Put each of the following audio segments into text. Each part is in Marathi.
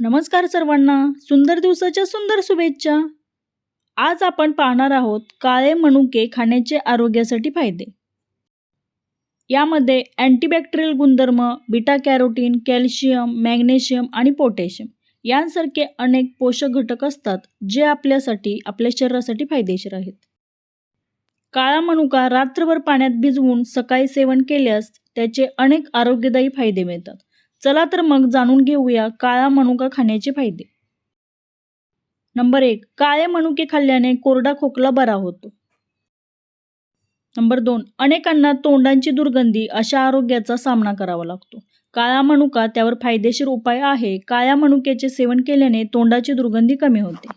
नमस्कार सर्वांना सुंदर दिवसाच्या सुंदर शुभेच्छा. आज आपण पाहणार आहोत काळे मनुके खाण्याचे आरोग्यासाठी फायदे. यामध्ये अँटीबॅक्टेरियल गुणधर्म बीटा कॅरोटीन कॅल्शियम मॅग्नेशियम आणि पोटॅशियम यांसारखे अनेक पोषक घटक असतात जे आपल्यासाठी आपल्या शरीरासाठी फायदेशीर आहेत. काळा मनुका रात्रभर पाण्यात भिजवून सकाळी सेवन केल्यास त्याचे अनेक आरोग्यदायी फायदे मिळतात. चला तर मग जाणून घेऊया काळा मनुका खाण्याचे फायदे. नंबर एक काळे मनुके खाल्ल्याने कोरडा खोकला बरा होतो. नंबर दोन अनेकांना तोंडांची दुर्गंधी अशा आरोग्याचा सामना करावा लागतो. काळा मनुका त्यावर फायदेशीर उपाय आहे. काळ्या मनुक्याचे सेवन केल्याने तोंडाची दुर्गंधी कमी होते.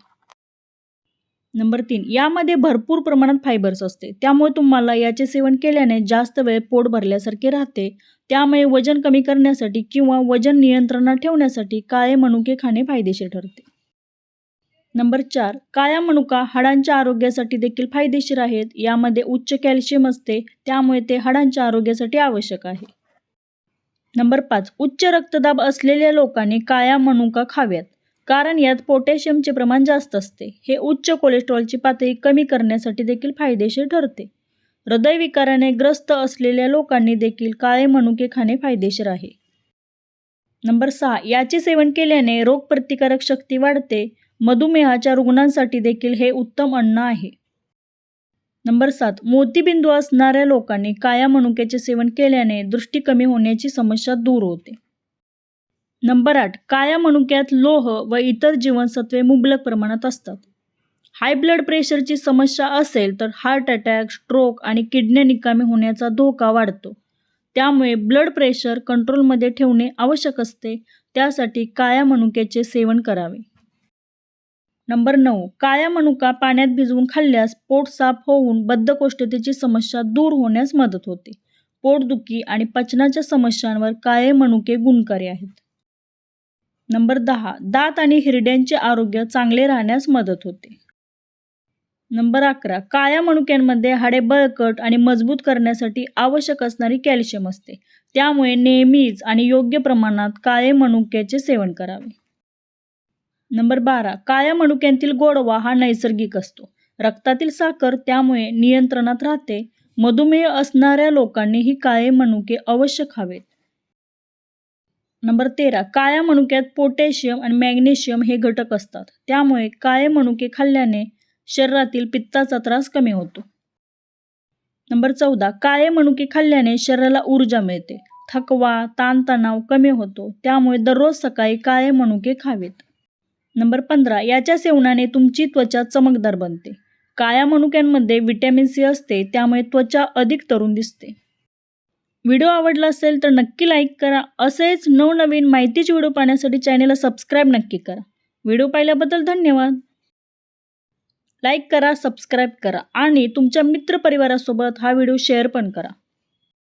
नंबर तीन यामध्ये भरपूर प्रमाणात फायबर्स असते. त्यामुळे तुम्हाला याचे सेवन केल्याने जास्त वेळ पोट भरल्यासारखे राहते. त्यामुळे वजन कमी करण्यासाठी किंवा वजन नियंत्रणात ठेवण्यासाठी काळे मनुके खाणे फायदेशीर ठरते. नंबर चार काळ्या मनुका हाडांच्या आरोग्यासाठी देखील फायदेशीर आहेत. यामध्ये उच्च कॅल्शियम असते. त्यामुळे ते हाडांच्या आरोग्यासाठी आवश्यक आहे. नंबर पाच उच्च रक्तदाब असलेल्या लोकांनी काळ्या मनुका खाव्यात. कारण यात पोटॅशियमचे प्रमाण जास्त असते. हे उच्च कोलेस्ट्रॉलची पातळी कमी करण्यासाठी देखील फायदेशीर ठरते. हृदयविकाराने ग्रस्त असलेल्या लोकांनी देखील काळे मनुके खाणे फायदेशीर आहे. नंबर सहा. याचे सेवन केल्याने रोगप्रतिकारक शक्ती वाढते. मधुमेहाच्या रुग्णांसाठी देखील हे उत्तम अन्न आहे. नंबर सात. मोतीबिंदू असणाऱ्या लोकांनी काळ्या मनुक्याचे सेवन केल्याने दृष्टी कमी होण्याची समस्या दूर होते. नंबर आठ काळ्या मनुक्यात लोह व इतर जीवनसत्वे मुबलक प्रमाणात असतात. हाय ब्लड प्रेशरची समस्या असेल तर हार्ट अटॅक स्ट्रोक आणि किडन्या निकामी होण्याचा धोका वाढतो. त्यामुळे ब्लड प्रेशर कंट्रोलमध्ये ठेवणे आवश्यक असते. त्यासाठी काळ्या मनुक्याचे सेवन करावे. नंबर नऊ काळ्या मनुका पाण्यात भिजवून खाल्ल्यास पोट साफ होऊन बद्धकोष्ठतेची समस्या दूर होण्यास मदत होते. पोटदुखी आणि पचनाच्या समस्यांवर काळे मनुके गुणकारी आहेत? नंबर दहा दात आणि हिरड्यांचे आरोग्य चांगले राहण्यास मदत होते. नंबर अकरा काळ्या मनुक्यांमध्ये हाडे बळकट आणि मजबूत करण्यासाठी आवश्यक असणारी कॅल्शियम असते. त्यामुळे नेहमीच आणि योग्य प्रमाणात काळे मणुक्याचे सेवन करावे. नंबर बारा काळ्या मनुक्यांतील गोडवा हा नैसर्गिक असतो. रक्तातील साखर त्यामुळे नियंत्रणात राहते. मधुमेह असणाऱ्या लोकांनीही काळे मनुके अवश्य खावेत. नंबर तेरा काळ्या मनुक्यात पोटॅशियम आणि मॅग्नेशियम हे घटक असतात. त्यामुळे काळे मनुके खाल्ल्याने शरीरातील पित्ताचा त्रास कमी होतो. नंबर चौदा काळे मनुके खाल्ल्याने शरीराला ऊर्जा मिळते. थकवा ताणतणाव कमी होतो. त्यामुळे दररोज सकाळी काळे मनुके खावेत. नंबर पंधरा याच्या सेवनाने तुमची त्वचा चमकदार बनते. काळ्या मनुक्यांमध्ये विटॅमिन सी असते त्यामुळे त्वचा अधिक तरुण दिसते. व्हिडिओ आवडला असेल तर नक्की लाईक करा. असेच नवनवीन माहितीचे व्हिडिओ पाहण्यासाठी चॅनेलला सबस्क्राईब नक्की करा. व्हिडिओ पाहिल्याबद्दल धन्यवाद. लाईक करा सबस्क्राईब करा आणि तुमच्या मित्रपरिवारासोबत हा व्हिडिओ शेअर पण करा.